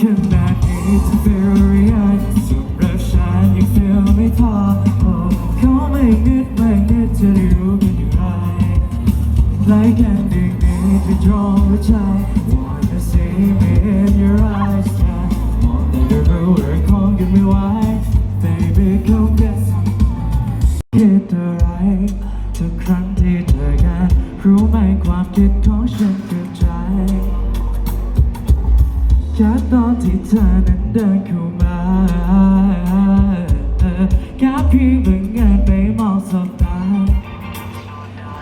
ขนาดนี้จะ feel หรือยสำหรับฉันยัง feel ไม่พอโอ้เขาไม่นึกไม่นึกจะได้รู้กันอย่างไร Like an ignite the draw which I wanna see me in your eyes มองแต่ก็รู้ว่าคงกันไม่ไหว Baby come get คิดอะไรทุกครั้งที่เจอกันรู้ไหมความคิดของฉันคือใจ แค่ตอนที่เธอนั้นเดินเข้ามาแค่เพียงบังเอิญไปมองสบตา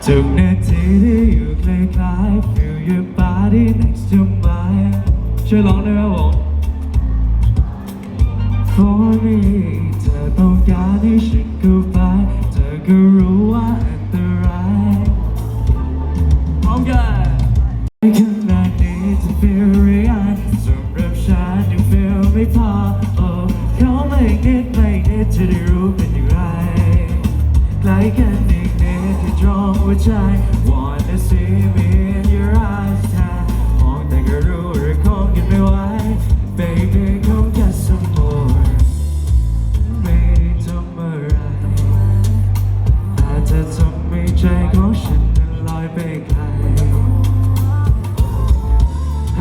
ทุกนาทีที่อยู่ใกล้ๆ feel your body next to mine ช่วยร้องได้ไหมครับผม For me เธอต้องการให้ฉันเข้าไปเธอก็รู้ว่าอันตรายพร้อมกัน นิดไม่นิดจะได้รู้เป็นอย่างไรใกล้กันอีกนิดที่ตรงหัวใจ Wanna see me in your eyes มองแต่ก็รู้หรือคงกันไม่ไหว Baby come get some more ไม่ได้ทำอะไรอาจจะทำให้ใจของฉันลอยไปไกล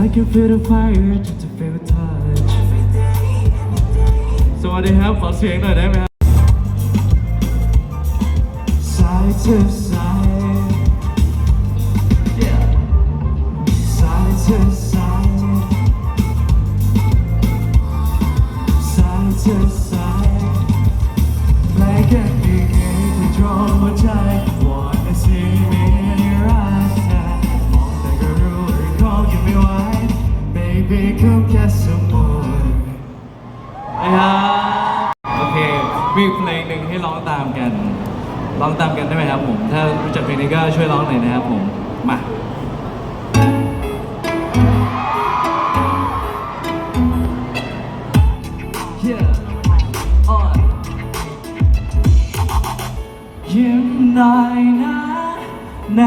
I can feel the fire just to feel สวัสดีครับ ขอเสียงหน่อยได้ไหมครับ Side to side Yeah Side to side Side to side Like a big game to draw my time Wanna see me in your eyes yeah. มองแต่ก็รู้หรือก็ยังไม่ไหว Baby come get some เพลงหนึ่งให้ร้องตามกัน ร้องตามกันได้ไหมครับผม ถ้ารู้จักเพลงนี้ก็ช่วยร้องหน่อยนะครับผม มา Yeah on ยิ้มหน่อยนะไหน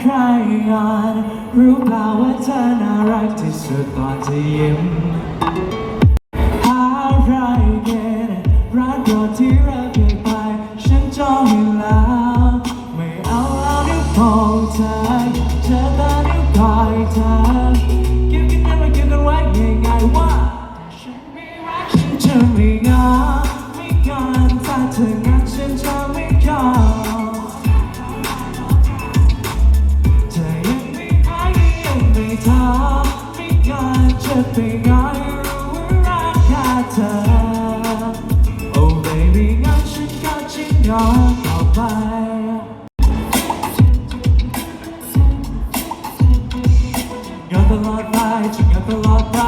ใครอ่อนรู้เปล่าว่าเธอน่ารักที่สุดตอนที่ยิ้มอะไรกัน ป้งเธอตานิ้วก้อยเธอเกี่ยวกันยังไม่เกี่ยวกันไว้ง่ายๆว่าฉันไม่รักฉันจะไม่งอไม่งอนถ้าเธองักฉันจะไม่ขอมเธอยังไม่หายยังไม่ท้อไม่งอนจะไปงอให้รู้ว่ารักแค่เธอ Oh baby งั้นฉันก็จะงอมต่อไป ลอดไปจะงอนตลอดไป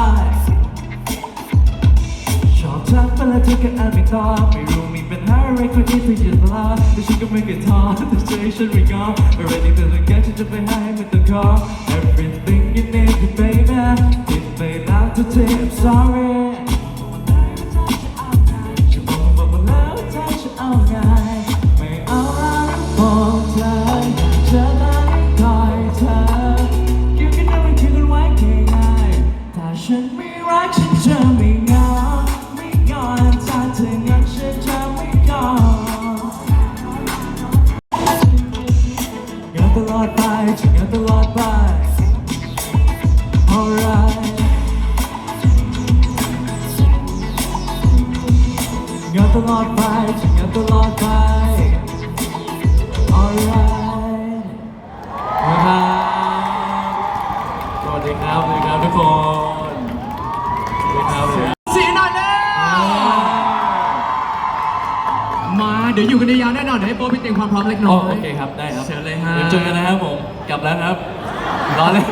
ชอบทักไปแลาเธอก็อ่ไม่ตอบไม่รู้มีปัญหาอะไรคนที่เธอหยุดลาแต่ฉันก็ไม่เคยท้อแต่ใจฉันไม่ยอ Already เธอต้องการฉันจะไปให้ไม่ต้องขอ Everything you need you baby ผิดไปแล้วทุกที I'm sorry เดี๋ยวอยู่กันยาวๆแน่นอนเดี๋ยวให้โป๊ปไปเตรียมความพร้อมเล็กน้อ๋ออย โอเคครับ ได้ครับเชิญเลยฮะ ดี๋วเจอกันนะครับผม กลับแล้วครับ รอเล่น